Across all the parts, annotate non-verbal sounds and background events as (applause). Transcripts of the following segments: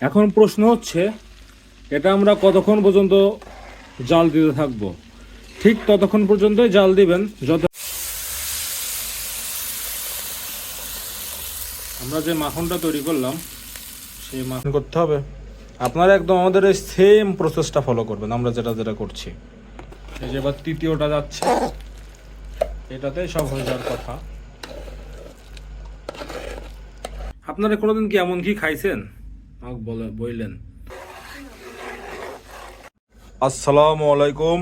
এখন প্রশ্ন হচ্ছে এটা আমরা কতক্ষণ পর্যন্ত জাল দিতে থাকব? ঠিক ততক্ষণ পর্যন্তই জাল দিবেন যত আমরা যে মাখনটা তৈরি করলাম সেই মাখন করতে হবে। আপনারা একদম আমাদের এই সেম প্রসেসটা ফলো করবেন আমরা যেটা যেটা করছি। এই যে এবার তৃতীয়টা যাচ্ছে এটাতে সব হয়ে যাওয়ার কথা। আপনারা কোনোদিন কি এমন কি খাইছেন? বলে বললেন আসসালামু আলাইকুম।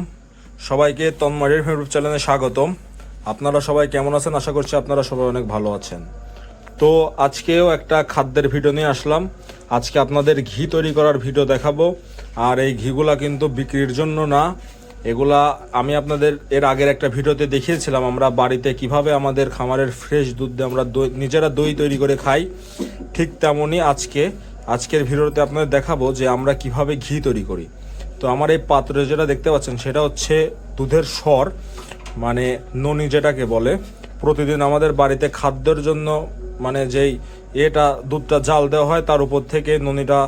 সবাইকে তন্মারির ফেসবুক চ্যানেলে স্বাগতম। আপনারা সবাই কেমন আছেন? আশা করছি আপনারা সবাই অনেক ভালো আছেন। তো আজকেও একটা খাদ্যের ভিডিও নিয়ে আসলাম। আজকে আপনাদের ঘি তৈরি করার ভিডিও দেখাবো। আর এই ঘিগুলা কিন্তু বিক্রির জন্য না, এগুলা আমি আপনাদের এর আগের একটা ভিডিওতে দেখিয়েছিলাম আমরা বাড়িতে কীভাবে আমাদের খামারের ফ্রেশ দুধ দিয়ে আমরা দই নিজেরা দই তৈরি করে খাই। ঠিক তেমনই আজকে আজকের ভিডিওতে আপনাদের দেখাবো যে আমরা কীভাবে ঘি তৈরি করি। তো আমার এই পাত্রে যেটা দেখতে পাচ্ছেন, সেটা হচ্ছে দুধের স্বর মানে ননি যেটাকে বলে। প্রতিদিন আমাদের বাড়িতে খাদ্যের জন্য মানে যেই এটা দুধটা জাল দেওয়া হয়, তার উপর থেকে ননিটা,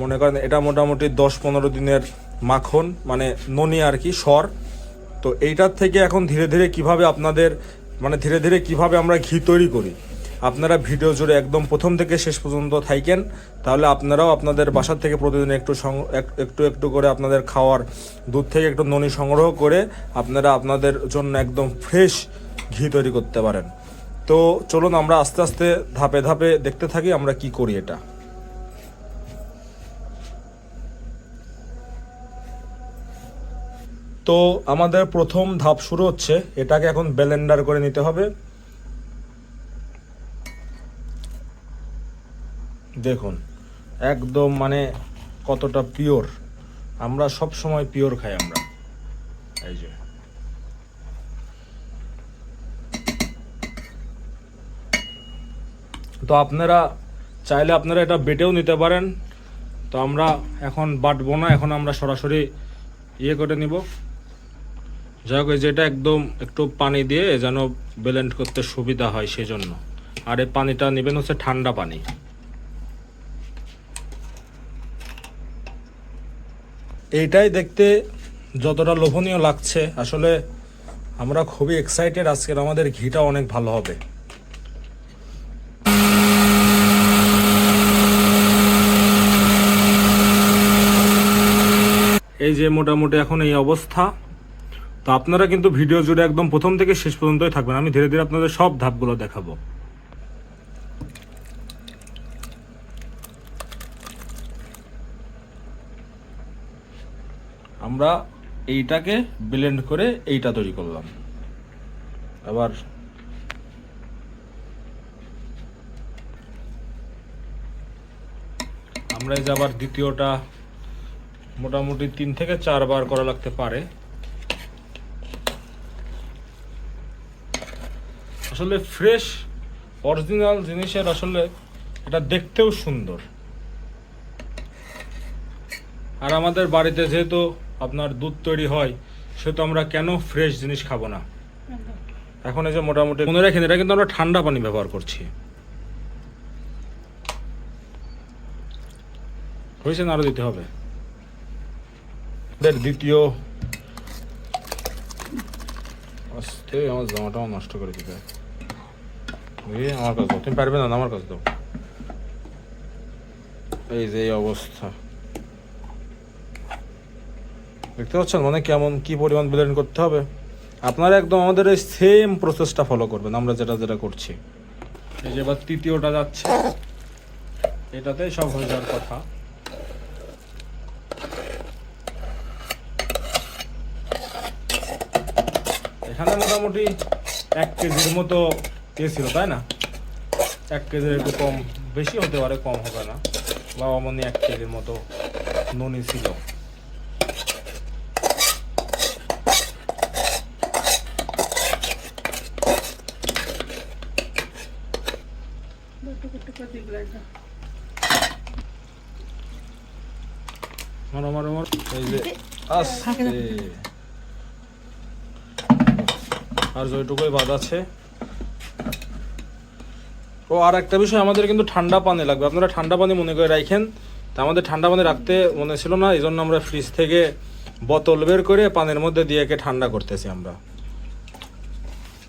মনে করেন এটা মোটামুটি দশ পনেরো দিনের মাখন মানে ননি আর কি, স্বর। তো এইটার থেকে এখন ধীরে ধীরে কীভাবে আপনাদের মানে ধীরে ধীরে কীভাবে আমরা ঘি তৈরি করি। আপনারা ভিডিও জুড়ে একদম প্রথম থেকে শেষ পর্যন্ত থাকেন তাহলে আপনারাও আপনাদের বাসা থেকে প্রতিদিন একটু একটু একটু করে আপনাদের খাওয়ার দুধ থেকে একটু ননি সংগ্রহ করে আপনারা আপনাদের জন্য একদম ফ্রেশ ঘি তৈরি করতে পারেন। তো চলুন আমরা আস্তে আস্তে ধাপে ধাপে দেখতে থাকি আমরা কি করি এটা। তো আমাদের প্রথম ধাপ শুরু হচ্ছে, এটাকে এখন ব্লেন্ডার করে নিতে হবে। দেখুন, একদম মানে কতটা পিওর আমরা সব সময় পিওর খাই আমরা। এই যে। তো আপনারা চাইলে আপনারা এটা বেটেও নিতে পারেন। তো আমরা এখন বাটবো না, এখন আমরা সরাসরি ইয়ে করে নিব। যাই হোক যেটা একদম একটু পানি দিয়ে যেন ব্লেন্ড করতে সুবিধা হয় সেজন্য। আর এই পানিটা নেবেন হচ্ছে ঠান্ডা পানি। এইটাই দেখতে যতটা লোভনীয় লাগছে। আসলে আমরা খুবই এক্সাইটেড আজকের আমাদের ঘিটা অনেক ভালো হবে। এই যে মোটামুটি এখন এই অবস্থা। তো আপনারা কিন্তু ভিডিও জুড়ে একদম প্রথম থেকে শেষ পর্যন্তই থাকবেন। আমি ধীরে ধীরে আপনাদের সব ধাপগুলো দেখাবো। আমরা এইটাকে ব্লেন্ড করে এইটা তৈরি করলাম। আবার আমরা এই যে আবার দ্বিতীয়টা মোটামুটি তিন থেকে চারবার করা লাগতে পারে। আসলে ফ্রেশ অরিজিনাল জিনিসের আসলে এটা দেখতেও সুন্দর। আর আমাদের বাড়িতে যেহেতু আপনার দুধ তৈরি হয় সেহেতু আমরা কেন ফ্রেশ জিনিস খাব না? এখন এই যে মোটামুটি মনে রাখেন, এটা কিন্তু আমরা ঠান্ডা পানি ব্যবহার করছি। হয়েছে না দিতে হবে? দ্বিতীয় আস্তে আমার নষ্ট করে এই আমার কাছে দাও, তুমি পারবে না আমার কাছে দাও। এই যে অবস্থা। দেখতে পাচ্ছেন? মানে কেমন, কি পরিমাণ ব্লেন্ড করতে হবে? আপনারা একদম আমাদের এই সেম প্রসেসটা ফলো করবেন, আমরা যেটা যেটা করছি। এই যে এবার তৃতীয়টা যাচ্ছে, এটাতে সব হয়ে যাওয়ার কথা। এখানে মোটামুটি এক কেজির মতো ইয়ে ছিল, তাই না? এক কেজির একটু কম, বেশি হতে পারে, কম হবে না। বাবা মনে এক কেজির মতো ননি ছিল মারো মারো মারো এই যে আস্তে আর যেটুকুই বাদ আছে। ও আর একটা বিষয় আমাদের কিন্তু ঠান্ডা পানি লাগবে। আপনারা ঠান্ডা পানি মনে করে রাখেন। তা আমাদের ঠান্ডা পানি রাখতে মনে ছিল না এই জন্য আমরা ফ্রিজ থেকে বোতল বের করে পানির মধ্যে দিয়ে একে ঠান্ডা করতেছি আমরা।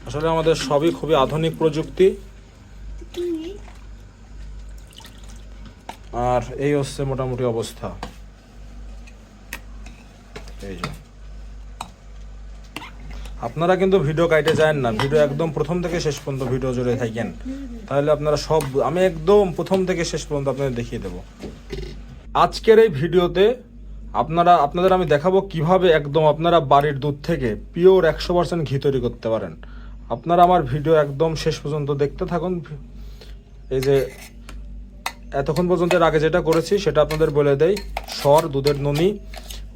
আসলে আমাদের সবই খুবই আধুনিক প্রযুক্তি। আর এই হচ্ছে মোটামুটি অবস্থা। আপনারা কিন্তু ভিডিও কাইটে যায় না। ভিডিও একদম প্রথম থেকে শেষ পর্যন্ত ভিডিও জুড়ে থাকেন। তাহলে আপনারা সব, আমি একদম প্রথম থেকে শেষ পর্যন্ত আপনাদের দেখিয়ে দেব। আজকের এই ভিডিওতে আপনারা, আপনাদের আমি দেখাবো কীভাবে একদম আপনারা বাড়ির দুধ থেকে পিওর একশো পার্সেন্ট ঘি তৈরি করতে পারেন। আপনারা আমার ভিডিও একদম শেষ পর্যন্ত দেখতে থাকুন। এই যে, এতক্ষণ পর্যন্ত আগে যেটা করেছি, সেটা আপনাদের বলে দেই। সর দুধের ননি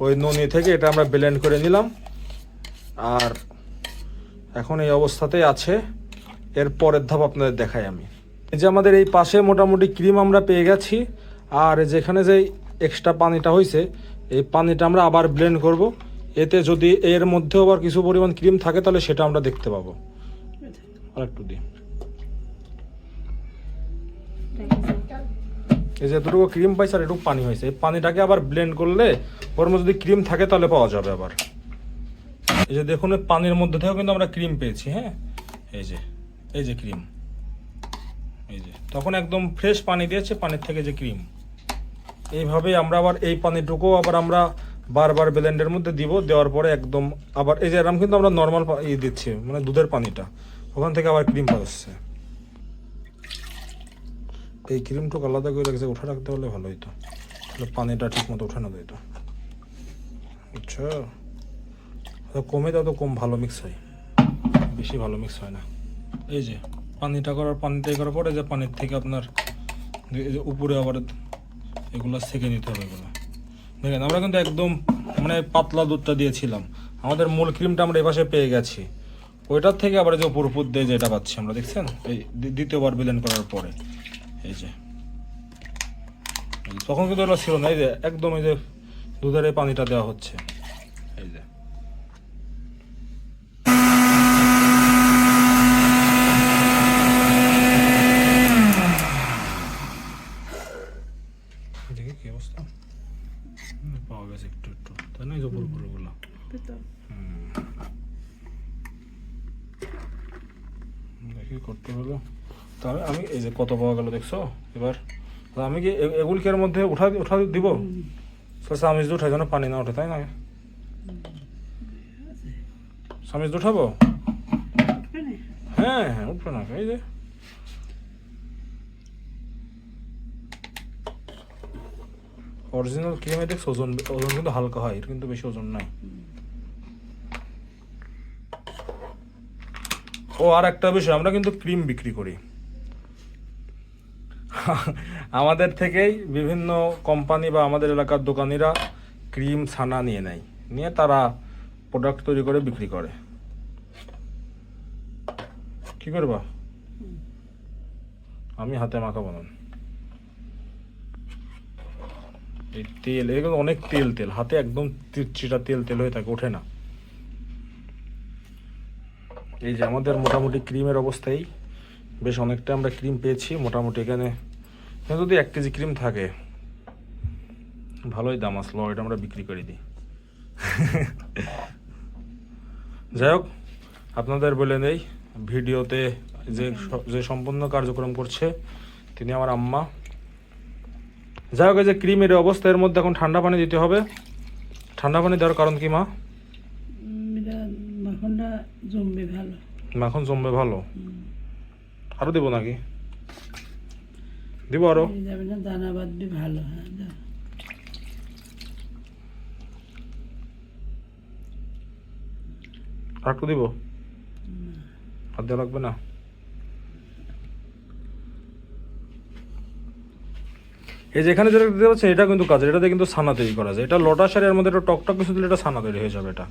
ওই ননি থেকে এটা আমরা ব্লেন্ড করে নিলাম। আর এখন এই অবস্থাতেই আছে। এর পরের ধাপ আপনাদের দেখাই আমি। এই যে আমাদের এই পাশে মোটামুটি ক্রিম আমরা পেয়ে গেছি। আর যেখানে যে এক্সট্রা পানিটা হয়েছে এই পানিটা আমরা আবার ব্লেন্ড করব। এতে যদি এর মধ্যেও আবার কিছু পরিমাণ ক্রিম থাকে, তাহলে সেটা আমরা দেখতে পাবো। আর একটু দিই। এই যে এতটুকু ক্রিম পাইছে আর এটুকু পানি হয়েছে। এই পানিটাকে আবার ব্লেন্ড করলে ওর মধ্যে যদি ক্রিম থাকে তাহলে পাওয়া যাবে আবার। এই যে দেখুন পানির মধ্যে থেকেও কিন্তু আমরা ক্রিম পেয়েছি হ্যাঁ? এই যে এই যে ক্রিম এই যে, তখন একদম ফ্রেশ পানি দিয়েছে, পানির থেকে যে ক্রিম এইভাবেই আমরা আবার এই পানিটুকু আবার আমরা বারবার ব্লেন্ডের মধ্যে দিব, দেওয়ার পরে একদম আবার এই যে এরকম কিন্তু আমরা নর্মাল ইয়ে দিচ্ছি মানে দুধের পানিটা। ওখান থেকে আবার ক্রিম পাচ্ছে এই ক্রিমটুকু আলাদা করে রেখেছে, উঠে রাখতে হলে ভালো হতো তাহলে পানিটা ঠিক মতো উঠানো দিত বুঝছ? কমে দাও তো কম ভালো মিক্স হয়। বেশি ভালো মিক্স হয় না। এই যে, পানিটা করার ইয়ে করার পরে যে পানির থেকে আপনার উপরে আবার এগুলো সেকে নিতে হবে এগুলো। দেখেন, আমরা কিন্তু একদম মানে পাতলা দুধটা দিয়েছিলাম। আমাদের মূল ক্রিমটা আমরা এপাশে পেয়ে গেছি। ওইটার থেকে আবার যে উপর উপর দিয়ে যেটা পাচ্ছি আমরা, দেখছেন? এই দ্বিতীয়বার বিলেন করার পরে। এই যে। তখন কিন্তু ওটা ছিল না এই যে একদম এই যে দুধের এই পানিটা দেওয়া হচ্ছে। এই যে। দেখি কি অবস্থা? পাওয়া গেছে একটু একটু। তাই না? এই যে উপর দেখি করতে হলো তাহলে আমি এই যে কত পাওয়া গেল দেখছ? এবার আমি কি এগুলিকে এর মধ্যে উঠা উঠা দিব? সামিজ দিয়ে উঠাই যেন পানি না ওঠে, তাই না? দিয়ে উঠাবো? হ্যাঁ হ্যাঁ উঠবে না, এই যে। অরিজিনাল ক্রিমে দেখছ, ওজন ওজন কিন্তু হালকা হয়, এর কিন্তু বেশি ওজন নাই। ও আর একটা বিষয়, আমরা কিন্তু ক্রিম বিক্রি করি। আমাদের থেকেই বিভিন্ন কোম্পানি বা আমাদের এলাকার দোকানিরা ক্রিম, ছানা নিয়ে নেয়। নিয়ে তারা প্রোডাক্ট তৈরি করে, বিক্রি করে। কি করবা? আমি হাতে মাখা বানান। এই তেল, এগুলো অনেক তেল তেল। হাতে একদম চিটা তেল তেল হয়ে থাকে, ওঠে না। এই যে আমাদের মোটামুটি ক্রিমের অবস্থায় বেশ অনেকটা আমরা ক্রিম পেয়েছি। মোটামুটি এখানে এখানে যদি এক কেজি ক্রিম থাকে ভালোই দাম আসলো এটা আমরা বিক্রি করে দিই। যাই হোক আপনাদের বলে নেই ভিডিওতে যে যে সম্পূর্ণ কার্যক্রম করছে তিনি আমার আম্মা। যাই হোক এই যে ক্রিমের অবস্থা এর মধ্যে এখন ঠান্ডা পানি দিতে হবে। ঠান্ডা পানি দেওয়ার কারণ কি মা? মাখনটা জমবে ভালো। মাখন জমবে ভালো? আরও দেবো নাকি? দিব আরও। দানা ভালো হ্যাঁ দিব? আর দেওয়া লাগবে না? এই যে এখানে যেটা দিতে পারছেন এটা কিন্তু কাজ এটাতে কিন্তু ছানা তৈরি করা যায়। এটা লটা সারের মধ্যে একটা টক টক কিছু দিলে এটা ছানা তৈরি হয়ে যাবে এটা।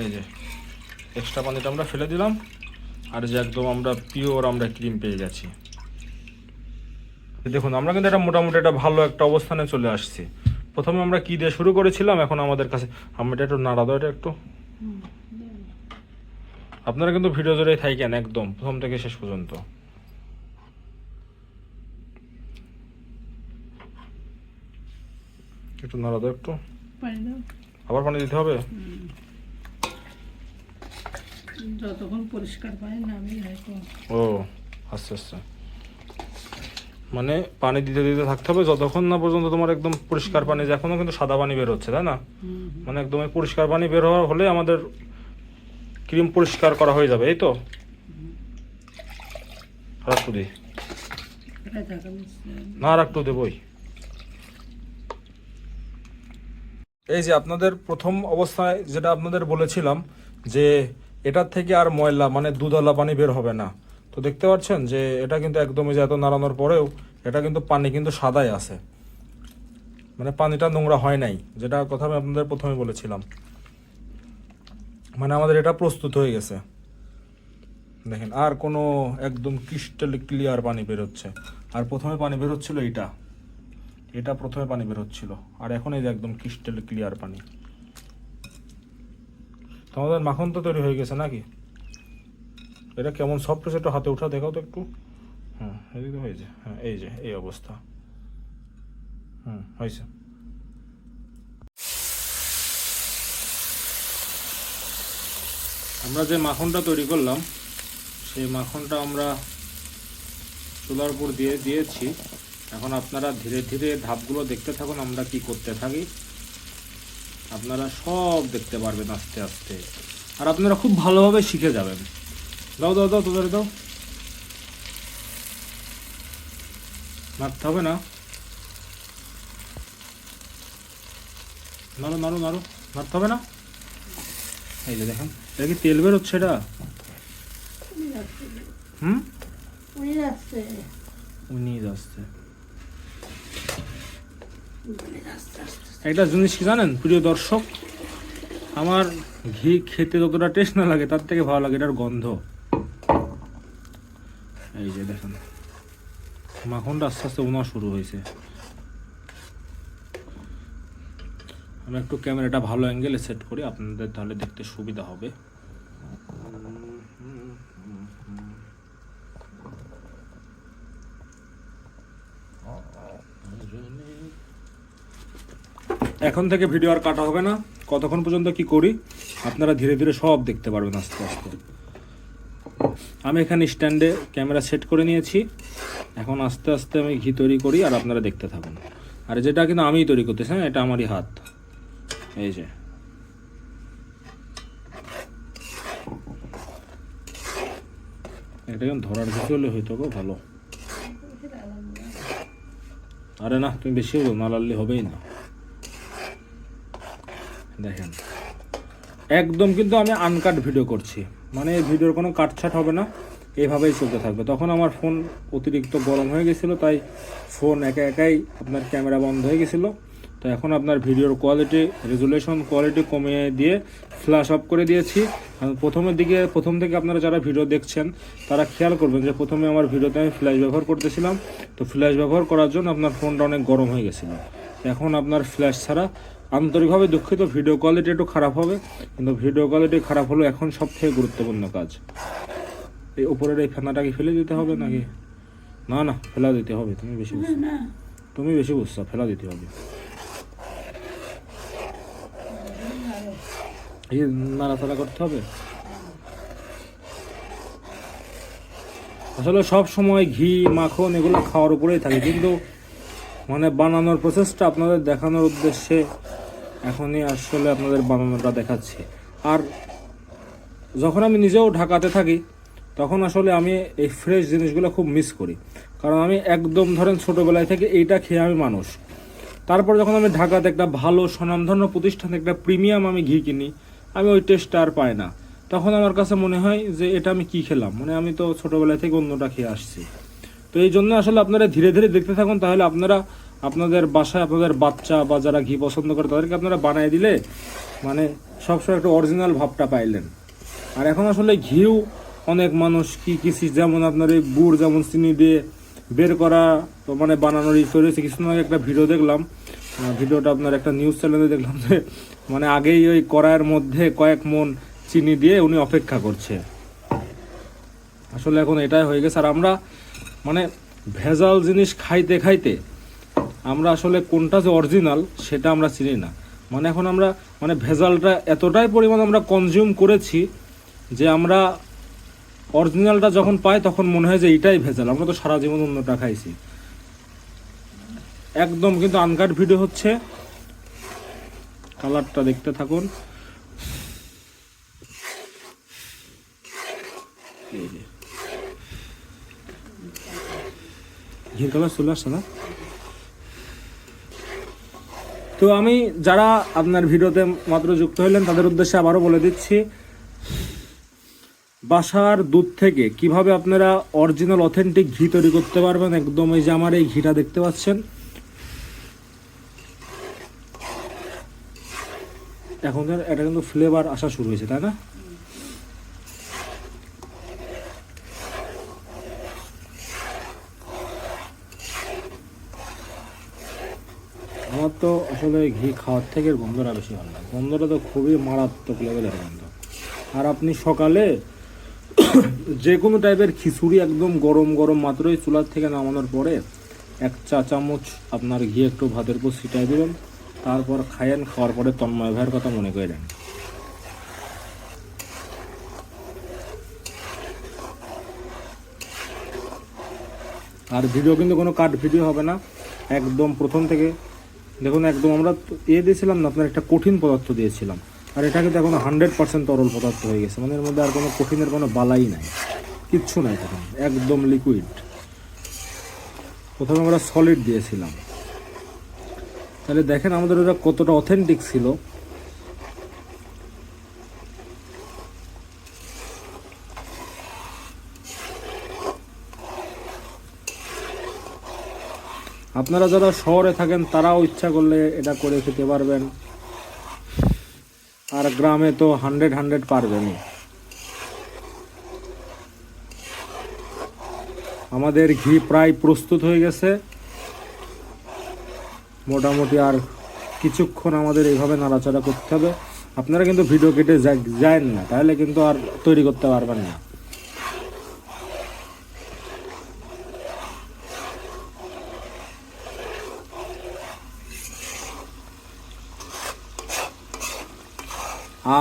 এই যে এক্সট্রা পানিটা আমরা ফেলে দিলাম। আর যে একদম আমরা পিওর আমরা ক্রিম পেয়ে গেছি। দেখুন আমরা কিন্তু এটা মোটামুটি একটা ভালো একটা অবস্থানে চলে আসছি। প্রথমে আমরা কি দিয়ে শুরু করেছিলাম এখন আমাদের কাছে আমরা এটা একটু নাড়া দাও এটা একটু। আপনারা কিন্তু ভিডিও জুড়েই থাকেন একদম প্রথম থেকে শেষ পর্যন্ত। একটু নাড়া দাও একটু। আবার পানি দিতে হবে? যতক্ষণ পরিষ্কার নামি হয়তো ও আস্তে আস্তে মানে পানি দিতে দিতে থাকতে হবে, যতক্ষণ না পর্যন্ত তোমার একদম পরিষ্কার পানি, যে এখনও কিন্তু সাদা পানি বের হচ্ছে, তাই না? মানে একদম পরিষ্কার পানি বের হওয়া হলে আমাদের ক্রিম পরিষ্কার করা হয়ে যাবে, এই তো? আর দিই না আর দেবই এই যে আপনাদের প্রথম অবস্থায় যেটা আপনাদের বলেছিলাম যে এটার থেকে আর ময়লা মানে দুধওয়ালা পানি বের হবে না। তো দেখতে পাচ্ছেন যে এটা কিন্তু একদমই যে এত নাড়ানোর পরেও এটা কিন্তু পানি কিন্তু সাদাই আছে। মানে পানিটা নোংরা হয় নাই, যেটা কথা আমি আপনাদের প্রথমে বলেছিলাম। মানে আমাদের এটা প্রস্তুত হয়ে গেছে। দেখেন, আর কোনো একদম ক্রিস্টাল ক্লিয়ার পানি বেরোচ্ছে আর প্রথমে পানি বেরোচ্ছিল এইটা। এটা প্রথমে পানি বেরোচ্ছিল আর এখন এই যে একদম ক্রিস্টাল ক্লিয়ার পানি। তোমাদের মাখন তো তৈরি হয়ে গেছে নাকি? এটা কেমন সফট একটু হাতে উঠা দেখাও তো একটু। হ্যাঁ এদিকে হয়েছে হ্যাঁ এই যে, এই অবস্থা। হুম, হয়েছে। আমরা যে মাখনটা তৈরি করলাম, সেই মাখনটা আমরা চুলার উপর দিয়ে দিয়েছি। এখন আপনারা ধীরে ধীরে ধাপগুলো দেখতে থাকুন, আমরা কি করতে থাকি। আপনারা সব দেখতে পারবেন আস্তে আস্তে। আর আপনারা খুব ভালোভাবে শিখে যাবেন। দাও দাও দাও তোদের দাও। মারতে হবে না। মারো মারো মারো। মারতে হবে না? এই যে দেখেন এটা কি তেল বেরোচ্ছে এটা? হুম? উনি উনিশ আসছে। একটা জিনিস কি জানেন প্রিয় দর্শক? আমার ঘি খেতে যতটা টেস্ট না লাগে তার থেকে ভালো লাগে এটার গন্ধ এই যে দেখেন মাখনটা আস্তে আস্তে উনা শুরু হয়েছে। আমি একটু ক্যামেরাটা ভালো অ্যাঙ্গেলে সেট করি, আপনাদের তাহলে দেখতে সুবিধা হবে। এখন থেকে ভিডিও আর কাটা হবে না। কতক্ষণ পর্যন্ত কি করি, আপনারা ধীরে ধীরে সব দেখতে পারবেন আস্তে আস্তে। আমি এখানে স্ট্যান্ডে ক্যামেরা সেট করে নিয়েছি। এখন আস্তে আস্তে আমি ঘি তৈরি করি আর আপনারা দেখতে থাকুন। আর যেটা কিন্তু আমিই তৈরি করতেছি হ্যাঁ এটা আমারই হাত। এই যে। এটা কিন্তু ধরার কিছু হলে হয়তো গো, ভালো। আরে না, তুমি বেশি হলো না হবেই না। দেখেন। একদম কিন্তু আমি আনকাট ভিডিও করছি। মানে ভিডিওর কোনো কাটছাট হবে না। এইভাবেই চলতে থাকবে। তখন আমার ফোন অতিরিক্ত গরম হয়ে গেছিল, তাই ফোন একা একাই আপনার ক্যামেরা বন্ধ হয়ে গেছিল। তো এখন আপনার ভিডিওর কোয়ালিটি রেজুলেশন কোয়ালিটি কমিয়ে দিয়ে ফ্ল্যাশ অফ করে দিয়েছি। প্রথমের দিকে, প্রথম থেকে আপনারা যারা ভিডিও দেখছেন, তারা খেয়াল করবেন যে প্রথমে আমার ভিডিওতে আমি ফ্ল্যাশ ব্যবহার করতেছিলাম। তো ফ্ল্যাশ ব্যবহার করার জন্য আপনার ফোনটা অনেক গরম হয়ে গেছিল। এখন আপনার ফ্ল্যাশ ছাড়া আন্তরিকভাবে দুঃখিত ভিডিও কোয়ালিটি একটু খারাপ হবে। কিন্তু ভিডিও কোয়ালিটি খারাপ হলো এখন সবথেকে গুরুত্বপূর্ণ কাজ। এই উপরের এই ফেনাটাকে ফেলে দিতে হবে নাকি? না না ফেলা দিতে হবে তুমি বেশি তুমি বেশি বুঝছ ফেলা দিতে হবে। এই নাড়াচাড়া করতে হবে। আসলে সব সময় ঘি মাখন এগুলো খাওয়ার উপরেই থাকে কিন্তু মানে বানানোর প্রসেসটা আপনাদের দেখানোর উদ্দেশ্যে এখনই আসলে আপনাদের বানানোটা দেখাচ্ছি। আর যখন আমি নিজেও ঢাকাতে থাকি তখন আসলে আমি এই ফ্রেশ জিনিসগুলো খুব মিস করি। কারণ আমি একদম ধরেন ছোটোবেলায় থেকে এইটা খেয়ে আমি মানুষ। তারপর যখন আমি ঢাকাতে একটা ভালো স্বনামধন্য প্রতিষ্ঠানে একটা প্রিমিয়াম আমি ঘি কিনি, আমি ওই টেস্টটা আর পাই না। তখন আমার কাছে মনে হয় যে এটা আমি কি খেলাম? মানে আমি তো ছোটোবেলা থেকে অন্যটা খেয়ে আসছি। তো এই জন্য আসলে আপনারা ধীরে ধীরে দেখতে থাকুন, তাহলে আপনারা আপনাদের বাসায় আপনাদের বাচ্চা বা যারা ঘি পছন্দ করে তাদেরকে আপনারা বানিয়ে দিলে মানে সবসময় একটা অরিজিনাল ভাবটা পাইলেন। আর এখন আসলে ঘিও অনেক মানুষ কি কিছু, যেমন আপনার এই গুড়, যেমন চিনি দিয়ে বের করা, তো মানে বানানোর ইচ্ছে রয়েছে। কিছুদিন আগে একটা ভিডিও দেখলাম ভিডিওটা আপনার একটা নিউজ চ্যানেলে দেখলাম যে মানে আগেই ওই কড়াইয়ের মধ্যে কয়েক মন চিনি দিয়ে উনি অপেক্ষা করছে। আসলে এখন এটাই হয়ে গেছে। আর আমরা মানে ভেজাল জিনিস খাইতে খাইতে, আমরা আসলে কোনটা যে অরিজিনাল সেটা আমরা চিনি না। মানে এখন আমরা মানে ভেজালটা এতটাই পরিমাণ আমরা কনজিউম করেছি যে আমরা অরিজিনালটা যখন পাই তখন মনে হয় যে এটাই ভেজাল। আমরা তো সারা জীবন অন্যটা খাইছি। একদম কিন্তু আনকাট ভিডিও হচ্ছে। কালারটা দেখতে থাকুন। ঘির কালার চলে আসছে না? তো আমি, যারা আপনার ভিডিওতে মাত্র যুক্ত হলেন তাদের উদ্দেশ্যে আবারও বলে দিচ্ছি বাসার দুধ থেকে কীভাবে আপনারা অরিজিনাল অথেন্টিক ঘি তৈরি করতে পারবেন? একদম এই যে আমার এই ঘিটা দেখতে পাচ্ছেন। এখন এটা কিন্তু ফ্লেভার আসা শুরু হয়েছে, তাই না? আমার তো আসলে ঘি খাওয়ার থেকে গন্ধটা বেশি ভালো লাগে। গন্ধটা তো খুবই মারাত্মক লেভেলের গন্ধ। আর আপনি সকালে যে কোনো টাইপের খিচুড়ি একদম গরম গরম মাত্রই চুলার থেকে নামানোর পরে এক চা চামচ আপনার ঘি একটু ভাতের উপর ছিটাই দেবেন। তারপর খায়েন খাওয়ার পরে তন্ময় ভাইয়ের কথা মনে করেন আর ভিডিও কিন্তু কোনো কাট ভিডিও হবে না। একদম প্রথম থেকে, দেখুন একদম আমরা ইয়ে দিয়েছিলাম না, আপনার একটা কঠিন পদার্থ দিয়েছিলাম। আর এটা কিন্তু এখন হান্ড্রেড পার্সেন্ট তরল পদার্থ হয়ে গেছে। মানে এর মধ্যে আর কোনো কঠিনের কোনো বালাই নাই। কিচ্ছু নাই তখন। একদম লিকুইড প্রথমে আমরা সলিড দিয়েছিলাম। তাহলে দেখেন আমাদের ওটা কতটা অথেন্টিক ছিল। আপনারা যারা শহরে থাকেন, তারাও ইচ্ছা করলে এটা করে খেতে পারবেন। আর গ্রামে তো হান্ড্রেড হান্ড্রেড পারবে পারবেনই আমাদের ঘি প্রায় প্রস্তুত হয়ে গেছে। মোটামুটি আর কিছুক্ষণ আমাদের এইভাবে নাড়াচাড়া করতে হবে। আপনারা কিন্তু ভিডিও কেটে যায় না, তাহলে কিন্তু আর তৈরি করতে পারবেন না।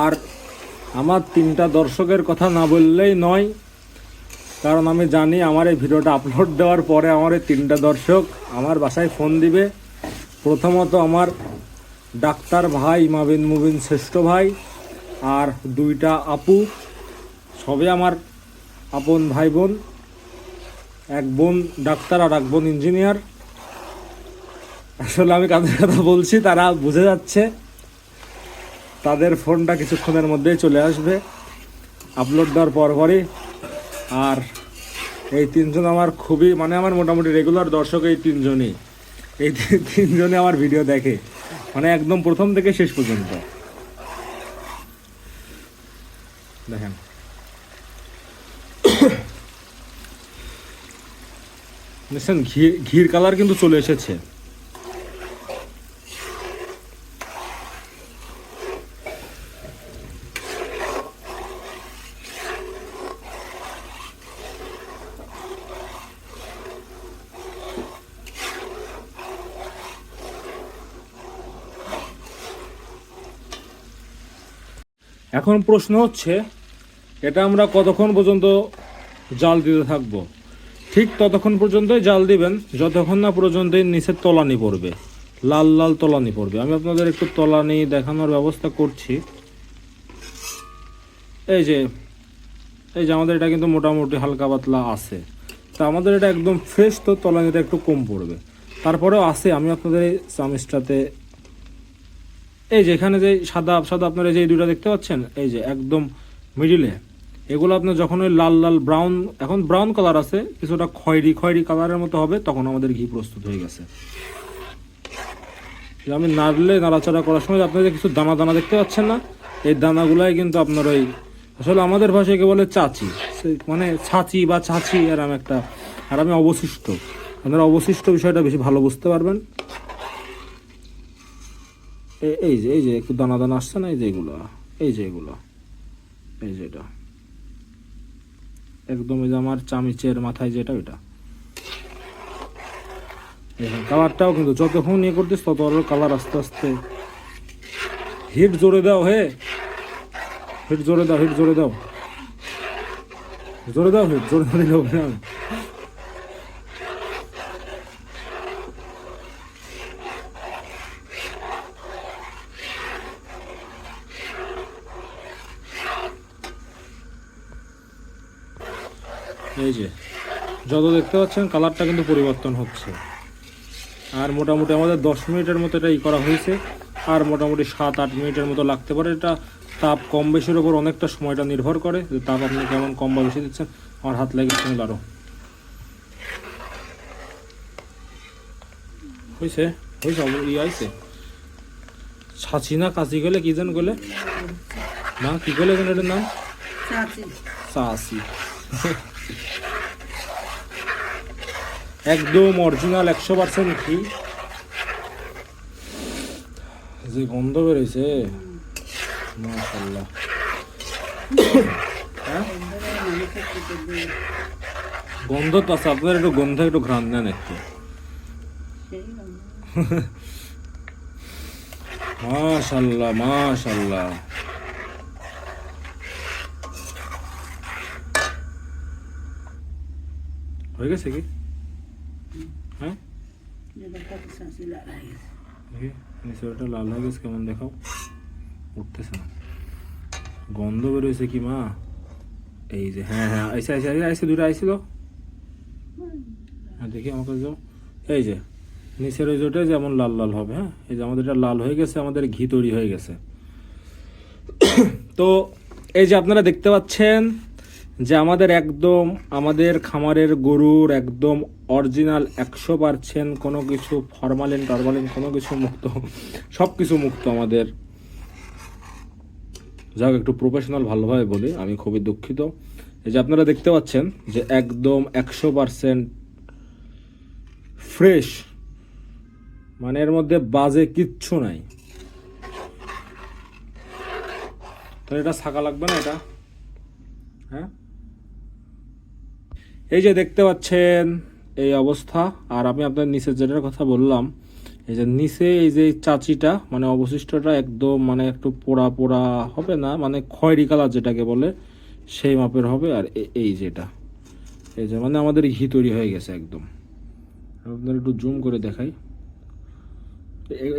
আর আমার তিনটা দর্শকের কথা না বললেই নয়, কারণ আমি জানি আমার এই ভিডিওটা আপলোড দেওয়ার পরে আমার এই তিনটা দর্শক আমার বাসায় ফোন দিবে। প্রথমত আমার ডাক্তার ভাই মাবিন মুবিন শ্রেষ্ঠ ভাই আর দুইটা আপু সবে আমার আপন ভাই বোন এক বোন ডাক্তার আর এক বোন ইঞ্জিনিয়ার আসলে আমি কাদের কথা বলছি, তারা বুঝে যাচ্ছে। তাদের ফোনটা কিছুক্ষণের মধ্যেই চলে আসবে। আপলোড দেওয়ার পরপরই আর এই তিনজন আমার খুবই মানে আমার মোটামুটি রেগুলার দর্শক এই তিনজনই। এই তিনজনে আমার ভিডিও দেখে। মানে একদম প্রথম থেকে শেষ পর্যন্ত। দেখেন। ঘি ঘির কালার কিন্তু চলে এসেছে। এখন প্রশ্ন হচ্ছে, এটা আমরা কতক্ষণ পর্যন্ত জাল দিতে থাকব? ঠিক ততক্ষণ পর্যন্তই জাল দিবেন, যতক্ষণ না পর্যন্ত এর নিচে তলানি পড়বে, লাল লাল তলানি পড়বে। আমি আপনাদের একটু তলানি দেখানোর ব্যবস্থা করছি। এই যে এই যে আমাদের এটা কিন্তু মোটামুটি হালকা পাতলা আছে। তা আমাদের এটা একদম ফ্রেশ তো, তলানিটা একটু কম পড়বে। তারপরেও আছে, আমি আপনাদের চামিচটাতে এই যে এখানে যে সাদা সাদা আপনারা যে এই দুইটা দেখতে পাচ্ছেন, এই যে একদম মিডিলে এগুলো আপনার যখন ওই লাল লাল ব্রাউন এখন ব্রাউন কালার আছে, কিছুটা খয়েরি খয়েরি কালারের মতো হবে, তখন আমাদের ঘি প্রস্তুত হয়ে গেছে। আমি নাড়লে, নাড়াচাড়া করার সময় আপনাদের কিছু দানা দানা দেখতে পাচ্ছেন না, এই দানাগুলাই কিন্তু আপনার ওই, আসলে আমাদের ভাষায় কে বলে চাচি। মানে ছাচি বা চাচি এরম একটা। আর আমি অবশিষ্ট। আপনারা অবশিষ্ট বিষয়টা বেশি ভালো বুঝতে পারবেন। এই যে এই যে, একটু দানা দানা আসছে না? এই যে এগুলো? এই যে এগুলো? এই যে এটা। একদম এই যে আমার চামিচের মাথায় যেটা, ওইটা। কালারটাও কিন্তু যতক্ষণ ইয়ে করতিস, তত আরও কালার আস্তে আস্তে হিট জোরে দাও, হে। হিট জোরে দাও, হিট জোরে দাও। জোরে দাও, হিট জোরে দিলে হবে এই যে যত দেখতে পাচ্ছেন কালারটা কিন্তু পরিবর্তন হচ্ছে। আর মোটামুটি আমাদের দশ মিনিটের মতো এটা ই করা হয়েছে। আর মোটামুটি সাত আট মিনিটের মতো লাগতে পারে। এটা তাপ কম বেশির ওপর অনেকটা সময়টা নির্ভর করে যে তাপ আপনি কেমন কম বা বেশি দিচ্ছেন। আমার হাত লেগেছে আরও হয়েছে হয়েছে ই আইছে। ছাছি না কাশি গেলে কি যেন গেলে? না কি গেলে এটার নাম? সাসি একদম অরিজিনাল একশো পার্সেন্ট ঘি যে গন্ধ বেরোইছে। মাশাল্লাহ (coughs) হ্যাঁ? গন্ধ তো আছে আপনার একটু গন্ধ একটু ঘ্রাণ দেন একটু। মাশাল্লাহ মাশাল্লাহ হয়ে গেছে কি? হ্যাঁ? নিচেটা লাল হয়ে গেছে, কেমন দেখাও। উঠতেছে না। গন্ধ বেরোয়েছে কি, মা? এই যে হ্যাঁ হ্যাঁ আইসে আইসে আইসে আইসে দুটো আইসে তো হ্যাঁ দেখি আমার কাছে যাও এই যে, নিচের ওই যেটা যেমন লাল লাল হবে হ্যাঁ? এই যে, আমাদের এটা লাল হয়ে গেছে, আমাদের ঘি তৈরি হয়ে গেছে। তো, এই যে আপনারা দেখতে পাচ্ছেন যে আমাদের একদম, আমাদের খামারের গরুর একদম অরিজিনাল একশো পার্সেন্ট কোনো কিছু ফরমালিন টরমালিন কোনো কিছু মুক্ত, সব কিছু মুক্ত আমাদের। যাক, একটু প্রফেশনাল ভালোভাবে বলি, আমি খুবই দুঃখিত। এই যে আপনারা দেখতে পাচ্ছেন যে একদম একশো পার্সেন্ট ফ্রেশ মানে এর মধ্যে বাজে কিচ্ছু নাই। তাহলে এটা ছাকা লাগবে না এটা? হ্যাঁ? এই যে দেখতে পাচ্ছেন এই অবস্থা, আর আমি আপনার নিচে যেটার কথা বললাম, এই যে নিচে এই যে চাচিটা মানে অবশিষ্টটা একদম মানে একটু পোড়া পোড়া হবে না মানে খয়েরি কালার যেটাকে বলে, সেই মাপের হবে, আর এই যেটা। এই যে মানে আমাদের ঘি তৈরি হয়ে গেছে একদম। আপনার একটু জুম করে দেখাই।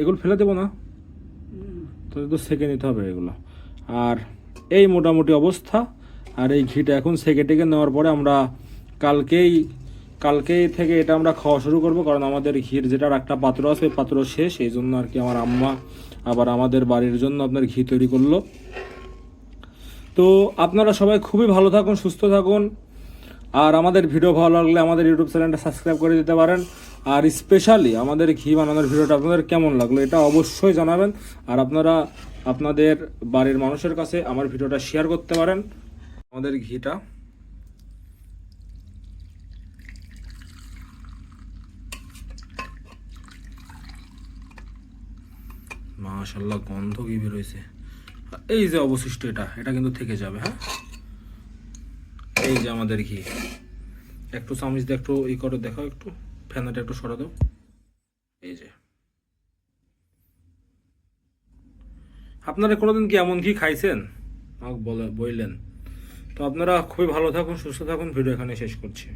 এগুলো ফেলে দেবো না। তাহলে তো সেকে নিতে হবে এগুলো। আর এই মোটামুটি অবস্থা, আর এই ঘিটা এখন সেকে টেকে নেওয়ার পরে আমরা কালকেই কালকেই থেকে এটা আমরা খাওয়া শুরু করব, কারণ আমাদের ঘির যেটার একটা পাত্র আছে পাত্র শেষ। এই জন্য আর কি আমার আম্মা আবার আমাদের বাড়ির জন্য আপনার ঘি তৈরি করল। তো আপনারা সবাই খুবই ভালো থাকুন, সুস্থ থাকুন। আর আমাদের ভিডিও ভালো লাগলে আমাদের ইউটিউব চ্যানেলটা সাবস্ক্রাইব করে দিতে পারেন। আর স্পেশালি আমাদের ঘি বানানোর ভিডিওটা আপনাদের কেমন লাগল এটা অবশ্যই জানাবেন। আর আপনারা আপনাদের বাড়ির মানুষের কাছে আমার ভিডিওটা শেয়ার করতে পারেন। আমাদের ঘিটা মাশাল্লাহ গন্ধ কি বেরোইছে। আর এই যে অবশিষ্ট এটা এটা কিন্তু থেকে যাবে হ্যাঁ? এই যে আমাদের ঘি। একটু চামচ দিয়ে একটু ই করে দেখাও একটু ফ্যানাটা একটু সরা দাও। এই যে। আপনারা কোনোদিন কি এমন ঘি খাইছেন? আমাকে বলে বললেন তো আপনারা খুবই ভালো থাকুন, সুস্থ থাকুন, ভিডিও এখানে শেষ করছি।